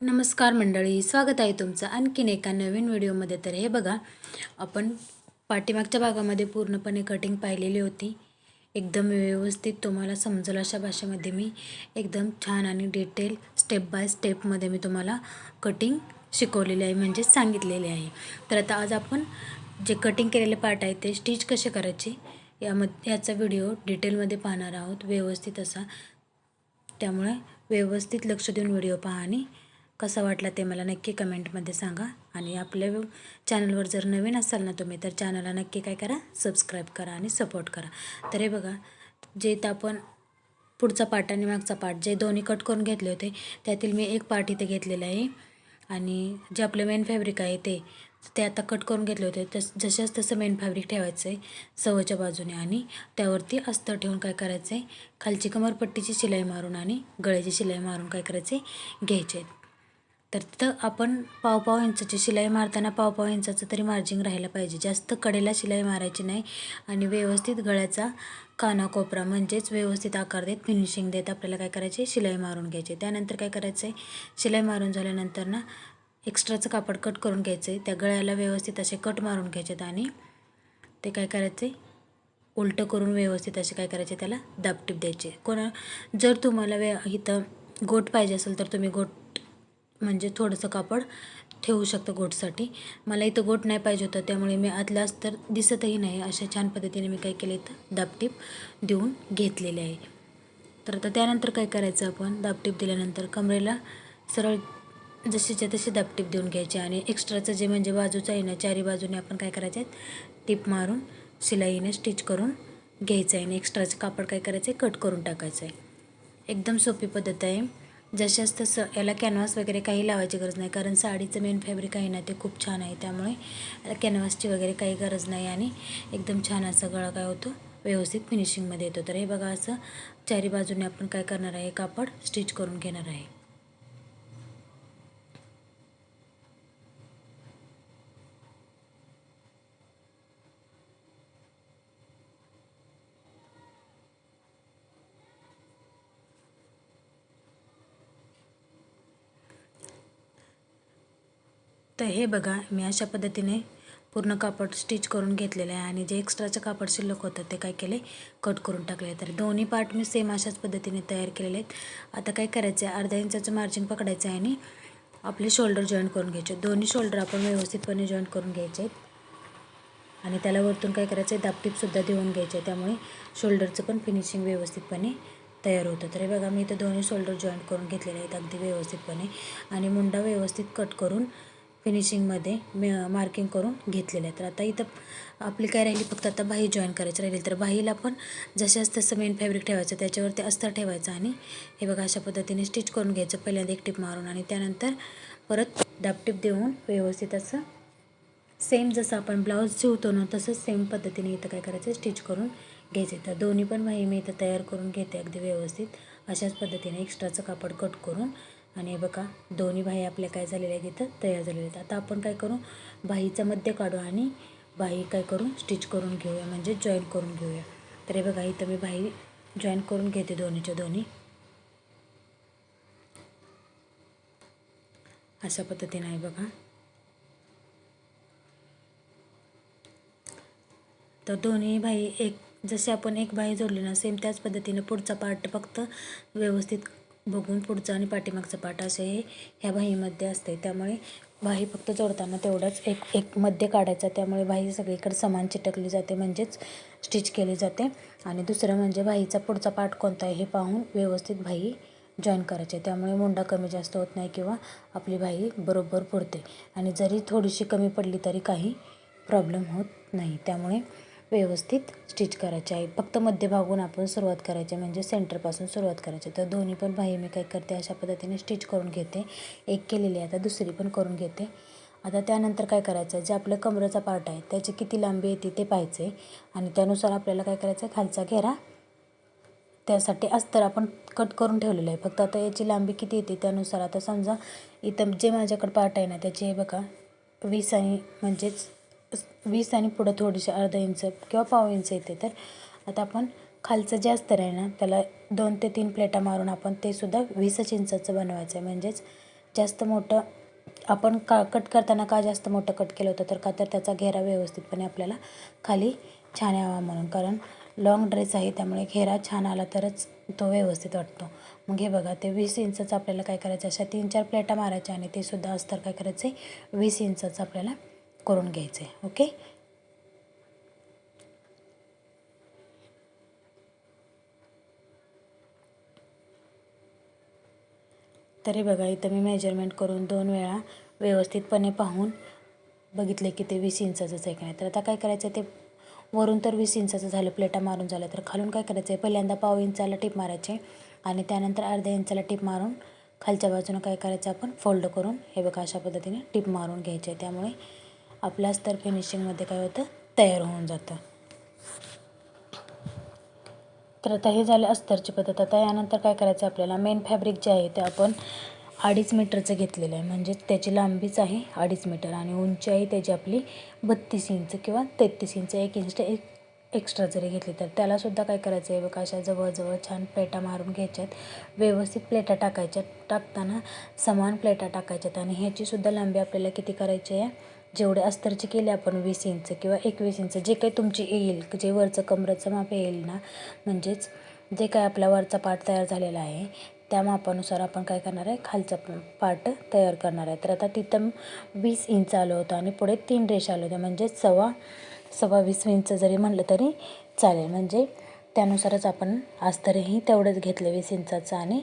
नमस्कार मंडळी स्वागत आहे तुमचं आणखीन एका नवीन व्हिडिओमध्ये. तर हे बघा आपण पाठीमागच्या भागामध्ये पूर्णपणे कटिंग पाहिलेली होती. एकदम व्यवस्थित तुम्हाला समजेल अशा भाषेमध्ये मी एकदम छान आणि डिटेल स्टेप बाय स्टेपमध्ये मी तुम्हाला कटिंग शिकवलेली आहे म्हणजेच सांगितलेले आहे. तर आता आज आपण जे कटिंग केलेले पार्ट आहे ते स्टिच कसे करायचे यामध्ये याचा व्हिडिओ डिटेलमध्ये पाहणार आहोत. व्यवस्थित असा त्यामुळे व्यवस्थित लक्ष देऊन व्हिडिओ पहा आणि कसा वाटला ते मला नक्की कमेंटमध्ये सांगा. आणि आपल्या चॅनलवर जर नवीन असाल ना तुम्ही तर चॅनलला नक्की काय करा सबस्क्राईब करा आणि सपोर्ट करा. तर हे बघा जे तर आपण पुढचा पार्ट आणि मागचा पार्ट जे दोन्ही कट करून घेतले होते त्यातील मी एक पार्ट इथे घेतलेलं आहे. आणि जे आपलं मेन फॅब्रिक आहे ते ते आता कट करून घेतले होते. तस जशाच तसं मेन फॅब्रिक ठेवायचं आहे सवयच्या बाजूने. आणि त्यावरती अस्तर ठेवून काय करायचं आहे खालची कमरपट्टीची शिलाई मारून आणि गळ्याची शिलाई मारून काय करायचे घ्यायचे आहेत तर तिथं आपण पावपाव इंचाची शिलाई मारताना पावपाव इंचाचं तरी मार्जिंग राहायला पाहिजे. जास्त कडेला शिलाई मारायची नाही आणि व्यवस्थित गळ्याचा कानाकोपरा म्हणजेच व्यवस्थित आकार देत फिनिशिंग देत आपल्याला काय करायचे शिलाई मारून घ्यायचे. त्यानंतर काय करायचं आहे शिलाई मारून झाल्यानंतर ना एक्स्ट्राचं कापड कट करून घ्यायचं आहे त्या गळ्याला व्यवस्थित असे कट मारून घ्यायचेत आणि ते काय करायचं आहे उलटं करून व्यवस्थित असे काय करायचे? त्याला दाबटीप द्यायचे. कोणा जर तुम्हाला वे इथं गोट पाहिजे असेल तर तुम्ही गोट म्हणजे थोडंसं कापड ठेवू शकतं गोटसाठी. मला इथं गोट नाही पाहिजे होतं त्यामुळे मी आतला तर दिसतही नाही. अशा छान पद्धतीने मी काय केलं इथं दाबटीप देऊन घेतलेले आहे. तर आता त्यानंतर काय करायचं आपण? दाबटीप दिल्यानंतर कमरेला सरळ जशीच्या तशी दाबटीप देऊन घ्यायची आणि एक्स्ट्राचं जे म्हणजे बाजूचं आहे ना चारी बाजूने आपण काय करायचं आहे? टीप मारून शिलाईने स्टिच करून घ्यायचं आहे आणि एक्स्ट्राचं कापड काय करायचं आहे? कट करून टाकायचं आहे. एकदम सोपी पद्धत आहे. जशाच तसं याला कॅनव्हास वगैरे काही लावायची गरज नाही. कारण साडीचं मेन फॅब्रिक आहे ना ते खूप छान आहे. त्यामुळे याला कॅनव्हासची वगैरे काही गरज नाही आणि एकदम छान असं गळा काय होतो व्यवस्थित फिनिशिंगमध्ये येतो. तर हे बघा असं चारी बाजूने आपण काय करणार आहे कापड स्टिच करून घेणार आहे. तर हे बघा मी अशा पद्धतीने पूर्ण कापड स्टिच करून घेतलेलं आहे आणि जे एक्स्ट्राचं कापड शिल्लक होतं ते काय केले कट करून टाकले तर दोन्ही पार्ट मी सेम अशाच पद्धतीने तयार केलेले आहेत. आता काय करायचं आहे अर्धा इंचाचं मार्जिन पकडायचं आहे आणि आपले शोल्डर जॉईंट करून घ्यायचे. दोन्ही शोल्डर आपण व्यवस्थितपणे जॉईंट करून घ्यायचे आहेत. आणि त्याला वरतून काय करायचं आहे दापटीपसुद्धा देऊन घ्यायचे त्यामुळे शोल्डरचं पण फिनिशिंग व्यवस्थितपणे तयार होतं. तर हे बघा मी इथं दोन्ही शोल्डर जॉईंट करून घेतलेले आहेत. अगदी व्यवस्थितपणे. आणि मुंडा व्यवस्थित कट करून फिनिशिंगमध्ये मार्किंग करून घेतलेलं आहे तर आता इथं आपली काय राहिली? फक्त आता बाही जॉईन करायची राहिली. तर बाहीला पण जशाच तसं मेन फॅब्रिक ठेवायचं त्याच्यावरती अस्तर ठेवायचं आणि हे बघा अशा पद्धतीने स्टिच करून घ्यायचं. पहिल्यांदा एक टिप मारून आणि त्यानंतर परत डापटीप देऊन व्यवस्थित असं सेम जसं आपण ब्लाऊज शिवतो ना तसंच सेम पद्धतीने इथं काय करायचं? स्टिच करून घ्यायचे. तर दोन्ही पण बाही मी इथं तयार करून घेते अगदी व्यवस्थित. अशाच पद्धतीने एक्स्ट्राचं कापड कट करून आणि हे बघा दोन्ही बाही आपल्या काय झालेल्या आहेत इथं? तयार झालेल्या आहेत. आता आपण काय करू? बाहीचा मध्य काढू आणि बाही काय करू स्टिच करून घेऊया म्हणजे जॉईन करून घेऊया. तर हे बघा इथं मी बाही जॉईन करून घेते दोन्हीच्या दोन्ही. अशा पद्धतीने आहे बघा. तर दोन्ही बाई एक जसे आपण एक बाई जोडली ना सेम त्याच पद्धतीने पुढचा पार्ट फक्त व्यवस्थित बघून पुढचं आणि पाठीमागचं पाठ असे हे ह्या बाहीमध्ये असते त्यामुळे बाही फक्त जोडताना तेवढंच एक एक मध्य काढायचा. त्यामुळे बाही सगळीकडे समान चिटकली जाते म्हणजेच स्टिच केली जाते. आणि दुसरं म्हणजे बाहीचा पुढचा पाठ कोणता आहे हे पाहून व्यवस्थित बाही जॉईन करायचे. त्यामुळे मुंडा कमी जास्त होत नाही किंवा आपली बाही बरोबर पुरते. आणि जरी थोडीशी कमी पडली तरी काही प्रॉब्लेम होत नाही. त्यामुळे व्यवस्थित स्टिच करायचे आहे. फक्त मध्यभागून आपण सुरुवात करायची म्हणजे सेंटरपासून सुरुवात करायची तर दोन्ही पण बाही मी काय करते अशा पद्धतीने स्टिच करून घेते. एक केलेली आहे आता दुसरी पण करून घेते. आता त्यानंतर काय करायचं आहे जे आपलं कमरेचा पार्ट आहे त्याची किती लांबी येते ते पाहायचे आणि त्यानुसार आपल्याला काय करायचं आहे खालचा घेरा. त्यासाठी अस्तर आपण कट करून ठेवलेलं आहे. फक्त आता याची लांबी किती येते त्यानुसार आता समजा इथं जे माझ्याकडं पार्ट आहे ना त्याचे बघा वीस आणि म्हणजेच वीस आणि पुढं थोडीशी अर्धा इंच किंवा पाव इंच येते. तर आता आपण खालचं जे अस्तर आहे ना त्याला दोन ते तीन प्लेटा मारून आपण ते सुद्धा वीसच इंचाचं बनवायचं आहे म्हणजेच जास्त मोठं आपण का कट करताना का जास्त मोठं कट केलं होतं तर का तर त्याचा घेरा व्यवस्थितपणे आपल्याला खाली छान यावा म्हणून. कारण लॉंग ड्रेस आहे त्यामुळे घेरा छान आला तरच तो व्यवस्थित वाटतो. मग हे बघा ते वीस इंचचं आपल्याला काय करायचं अशा तीन चार प्लेटा मारायच्या आणि ते सुद्धा अस्तर काय करायचं आहे वीस इंचचं आपल्याला करून घ्यायचं आहे ओके? तरी बघा इथं मी मेजरमेंट करून दोन वेळा व्यवस्थितपणे पाहून बघितले की ते वीस इंचाचंच आहे का नाही. तर आता काय करायचं ते वरून तर वीस इंचाचं झालं प्लेटा मारून झालं तर खालून काय करायचं आहे पहिल्यांदा पाव इंचाला टीप मारायचे आणि त्यानंतर अर्ध्या इंचाला टीप मारून खालच्या बाजूनं काय करायचं आपण फोल्ड करून हे बघा अशा पद्धतीने टीप मारून घ्यायचे. त्यामुळे आपलं अस्तर फिनिशिंगमध्ये काय होतं? तयार होऊन जातं. तर आता हे झालं अस्तरची पद्धत. आता यानंतर काय करायचं आपल्याला? मेन फॅब्रिक जे आहे ते आपण अडीच मीटरचं घेतलेलं आहे. म्हणजेच त्याची लांबीच आहे अडीच मीटर आणि उंची आहे त्याची आपली बत्तीस इंच किंवा तेहतीस इंच. एक इंच एक एक्स्ट्रा जरी घेतली तर त्यालासुद्धा काय करायचं आहे? बघा अशा जवळजवळ छान प्लेटा मारून घ्यायच्यात. व्यवस्थित प्लेटा टाकायच्यात टाकताना समान प्लेटा टाकायच्यात आणि ह्याचीसुद्धा लांबी आपल्याला किती करायची आहे? जेवढे अस्तरचे केले आपण वीस इंच किंवा एकवीस इंच जे काही तुमची येईल जे वरचं कमरेचं माप येईल ना म्हणजेच जे काय आपला वरचा पार्ट तयार झालेला आहे त्या मापानुसार आपण काय करणार आहे? खालचा पार्ट तयार करणार आहे. तर आता तिथं वीस इंच आलं होतं आणि पुढे तीन रेष आलं होतं म्हणजे सव्वा सव्वा वीस इंच जरी म्हणलं तरी चालेल. म्हणजे त्यानुसारच आपण अस्तरही तेवढंच घेतलं वीस इंचाचं आणि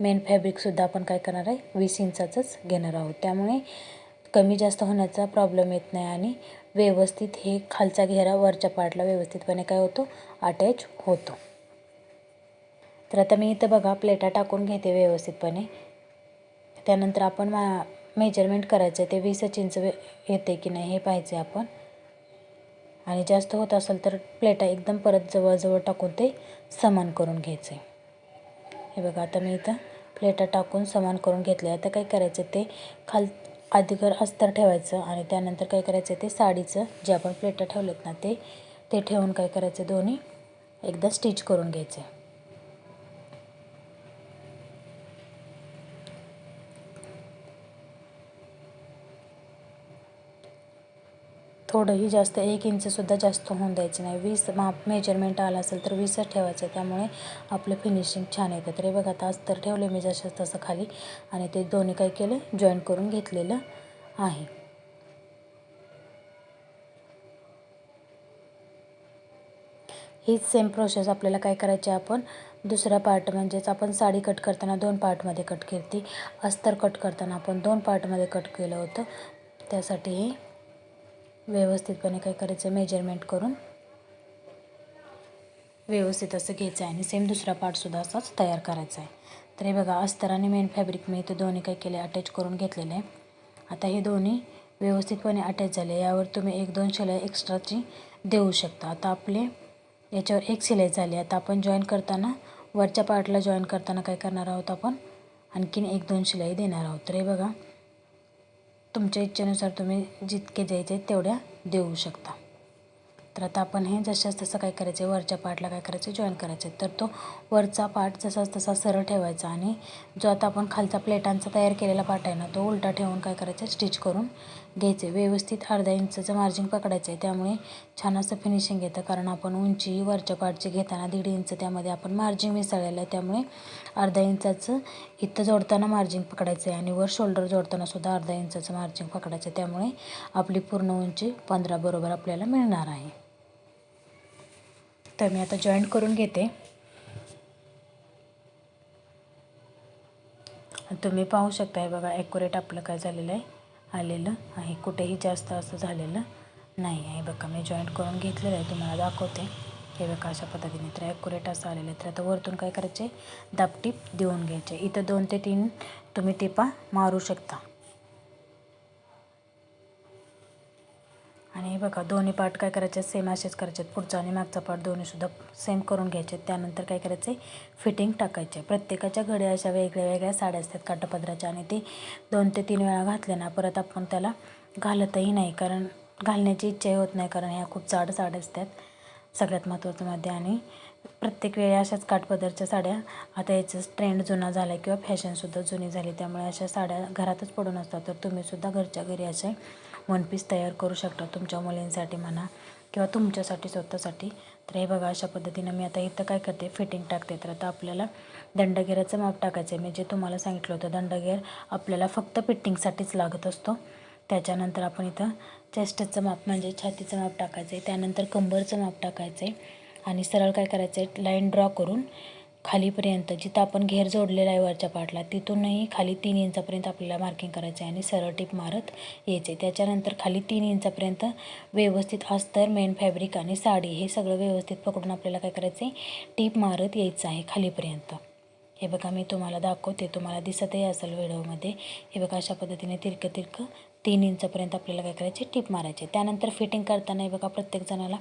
मेन फॅब्रिकसुद्धा आपण काय करणार आहे? वीस इंचाचंच घेणार आहोत. त्यामुळे कमी जास्त होण्याचा प्रॉब्लेम येत नाही आणि व्यवस्थित हे खालचा घेरा वरच्या पार्टला व्यवस्थितपणे काय होतो? अटॅच होतो. तर आता मी इथं बघा प्लेटा टाकून घेते व्यवस्थितपणे. त्यानंतर आपण मा मेजरमेंट करायचं आहे. ते वीस इंच येते की नाही हे पाहिजे आपण. आणि जास्त होत असेल तर प्लेटा एकदम परत जवळजवळ टाकून ते समान करून घ्यायचं हे बघा आता मी इथं प्लेटा टाकून समान करून घेतले आता काय करायचं ते खाल आधीकर अस्तर ठेवायचं आणि त्यानंतर काय करायचं ते साडीचं जे आपण प्लेटं ठेवलेत ना ते ते ठेवून काय करायचं दोन्ही एकदा स्टिच करून घ्यायचे. थोडंही जास्त एक इंचसुद्धा जास्त होऊन द्यायचं नाही. वीस माप मेजरमेंट आला असेल तर वीसच ठेवायचं त्यामुळे आपलं फिनिशिंग छान येतं. तरी बघा आता अस्तर ठेवले मी जसं तसं खाली. आणि ते दोन्ही काय केलं? जॉईन करून घेतलेलं आहे. हीच सेम प्रोसेस आपल्याला काय करायची आपण? दुसरा पार्ट म्हणजेच आपण साडी कट करताना दोन पार्टमध्ये कट केली अस्तर कट करताना आपण दोन पार्टमध्ये कट केलं होतं. त्यासाठी हे व्यवस्थितपणे काय करायचं? मेजरमेंट करून. व्यवस्थित असं घ्यायचं आहे आणि सेम दुसरा पार्टसुद्धा असाच तयार करायचा आहे. तर हे बघा अस्तर आणि मेन फॅब्रिक मी इथे दोन्ही काय केले अटॅच करून घेतलेले आहे. आता हे दोन्ही व्यवस्थितपणे अटॅच झाले. यावर तुम्ही एक दोन शिलाई एक्स्ट्राची देऊ शकता. आता आपले याच्यावर एक शिलाई झाली. आता आपण जॉईन करताना वरच्या पार्टला जॉईन करताना काय करणार आहोत आपण? आणखीन एक दोन शिलाई देणार आहोत. तर हे बघा तुमच्या इच्छेनुसार तुम्ही जितके द्यायचे तेवढ्या देऊ शकता. तर आता आपण हे जशाच तसं काय करायचं आहे वरच्या पार्टला काय करायचं जॉईन करायचं. आहे तर तो वरचा पार्ट जसाच तसा सरळ ठेवायचा आणि जो आता आपण खालचा प्लेटांचा तयार केलेला पार्ट आहे ना तो उलटा ठेवून काय करायचं स्टिच करून घ्यायचे. व्यवस्थित अर्धा इंचचं मार्जिन पकडायचं आहे त्यामुळे छान असं फिनिशिंग येतं. कारण आपण उंची वरच्या पार्टची घेताना दीड इंच त्यामध्ये आपण मार्जिन मिसळलेलं आहे. त्यामुळे अर्धा इंचाचं इथं जोडताना मार्जिन पकडायचं आहे आणि वर शोल्डर जोडताना सुद्धा अर्धा इंचाचं मार्जिन पकडायचं आहे त्यामुळे आपली पूर्ण उंची पंधरा बरोबर आपल्याला मिळणार आहे. तर मी आता जॉईंट करून घेते. तुम्ही पाहू शकता हे बघा ॲक्युरेट आपलं काय झालेलं आहे. आलेलं आहे. कुठेही जास्त असं झालेलं नाही आहे बघा. मी जॉईंट करून घेतलेलं आहे. तुम्हाला दाखवते. हे बघा अशा पद्धतीने तर ॲक्युरेट असं आलेलं आहे. तर आता वरतून काय करायचे? दाबटीप देऊन घ्यायचे. इथं दोन ते तीन तुम्ही टिपा मारू शकता. आणि हे बघा दोन्ही पार्ट काय करायचे? सेम असेच करायचे. पुढचा आणि मागचा पार्ट दोन्हीसुद्धा सेम करून घ्यायचे. त्यानंतर काय करायचे? फिटिंग टाकायचे. प्रत्येकाच्या घड्या अशा वेगळ्या वेगळ्या साड्या असतात काटापदराच्या. आणि ते दोन ते तीन वेळा घातल्या ना परत आपण त्याला घालतही नाही. कारण घालण्याची इच्छाही होत नाही कारण ह्या खूप जाड साड्या असतात सगळ्यात महत्त्वाचं मध्ये. आणि प्रत्येक वेळी अशाच काठपदरच्या साड्या आता याचा ट्रेंड जुना झाला किंवा फॅशनसुद्धा जुनी झाली त्यामुळे अशा साड्या घरातच पडून असतात. तर तुम्हीसुद्धा घरच्या घरी असे वन पीस तयार करू शकता तुमच्या मुलींसाठी म्हणा किंवा तुमच्यासाठी स्वतःसाठी. तर हे बघा अशा पद्धतीनं मी आता इथं काय करते? फिटिंग टाकते. तर आता आपल्याला दंडगेराचं माप टाकायचं आहे मी जे तुम्हाला सांगितलं होतं दंडगेर आपल्याला फक्त फिटिंगसाठीच लागत असतो. त्याच्यानंतर आपण इथं चेस्टचं माप म्हणजे छातीचं माप टाकायचं आहे त्यानंतर कंबरचं माप टाकायचं आहे आणि सरळ काय करायचं आहे लाईन ड्रॉ करून खालीपर्यंत जिथं आपण घेर जोडलेला आहे वरच्या पाटला तिथूनही खाली तीन इंचापर्यंत आपल्याला मार्किंग करायचं आहे आणि सरळ टीप मारत यायचे त्याच्यानंतर खाली तीन इंचापर्यंत व्यवस्थित अस्तर मेन फॅब्रिक आणि साडी हे सगळं व्यवस्थित पकडून आपल्याला काय करायचं आहे टीप मारत यायचं आहे खालीपर्यंत. हे बघा मी तुम्हाला दाखवते तुम्हाला दिसतही असेल व्हिडिओमध्ये. हे बघा अशा पद्धतीने तिरकं तिरकं तीन इंचपर्यंत आपल्याला काय करायचे? टीप मारायचे. त्यानंतर फिटिंग करताना हे बघा प्रत्येक जणाला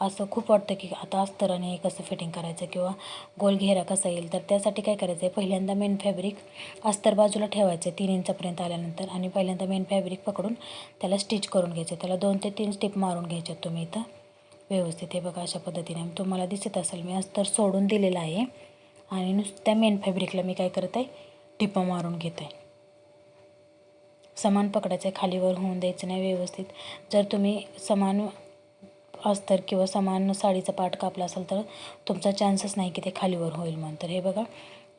असं खूप वाटतं की आता अस्तराने कसं फिटिंग करायचं किंवा गोल घेरा कसा येईल? तर त्यासाठी काय करायचं? आहे पहिल्यांदा मेन फॅब्रिक अस्तर बाजूला ठेवायचं तीन इंचापर्यंत आल्यानंतर आणि पहिल्यांदा मेन फॅब्रिक पकडून त्याला स्टिच करून घ्यायचं. त्याला दोन ते तीन स्टिप मारून घ्यायचे तुम्ही इथं. व्यवस्थित. हे बघा अशा पद्धतीने तुम्हाला दिसत असेल मी अस्तर सोडून दिलेलं आहे. आणि नुसत्या मेन फॅब्रिकला मी काय करत आहे? टिपा मारून घेत आहे. समान पकडायचं आहे खालीवर होऊन द्यायचं नाही व्यवस्थित. जर तुम्ही समान अस्तर किंवा समान साडीचा पाठ कापला असेल तर तुमचा चान्सच नाही की ते खालीवर होईल म्हणून तर हे बघा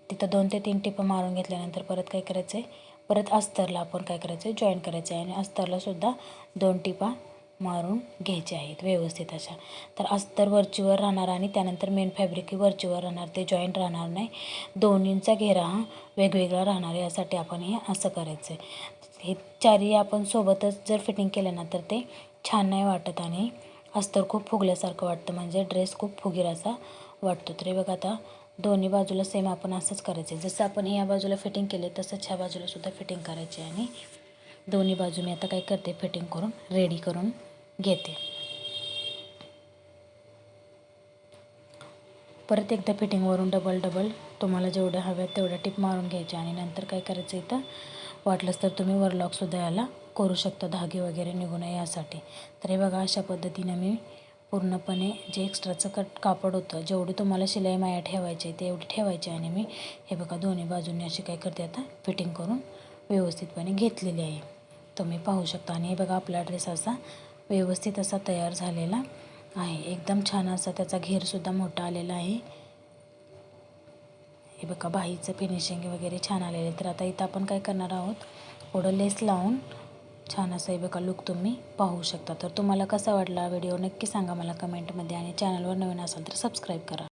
तिथं दोन ते तीन टिपं मारून घेतल्यानंतर परत काय करायचं आहे परत अस्तरला आपण काय करायचं आहे जॉईन करायचं आहे आणि अस्तरलासुद्धा दोन टिपा मारून घ्यायचे आहेत व्यवस्थित अशा. तर अस्तर वरचीवर राहणार आणि त्यानंतर मेन फॅब्रिक वरचीवर राहणार ते जॉईंट राहणार नाही. दोन्हींचा घेरा हा वेगवेगळा राहणार यासाठी आपण हे असं करायचं आहे हे चारही आपण सोबतच जर फिटिंग केलं ना तर ते छान नाही वाटत आणि अस्तर खूप फुगल्यासारखं वाटतं. म्हणजे ड्रेस खूप फुगीर असा वाटतो तरी. बघा आता दोन्ही बाजूला सेम आपण असंच करायचं आहे. जसं आपण ह्या बाजूला फिटिंग केले तसंच ह्या बाजूला सुद्धा फिटिंग करायची आणि दोन्ही बाजू मी आता काय करते फिटिंग करून रेडी करून घेते. परत एकदा फिटिंगवरून डबल डबल तुम्हाला जेवढ्या हव्यात तेवढ्या टिप मारून घ्यायच्या आणि नंतर काय करायचं इथं? वाटलंच तर तुम्ही वरलॉकसुद्धा याला करू शकता. धागे वगैरे निघू नये यासाठी. तर हे बघा अशा पद्धतीनं मी पूर्णपणे जे एक्स्ट्राचं कट कापड होतं जेवढी तुम्हाला शिलाई माया ठेवायची आहे तेवढी ठेवायची आणि मी हे बघा दोन्ही बाजूंनी अशी काय करते आता फिटिंग करून व्यवस्थितपणे घेतलेली आहे. तुम्ही पाहू शकता. आणि हे बघा आपला ड्रेस असा व्यवस्थित असा तयार झालेला आहे. एकदम छान असा त्याचा घेरसुद्धा मोठा आलेला आहे. हे बघा बाहीचं फिनिशिंग वगैरे छान आलेलं तर आता इथं आपण काय करणार आहोत? थोडं लेस लावून छान असं हे बघा लुक तुम्ही पाहू शकता. तर तुम्हाला कसा वाटला व्हिडिओ नक्की सांगा मला कमेंटमध्ये आणि चॅनलवर नवीन असाल तर सबस्क्राईब करा.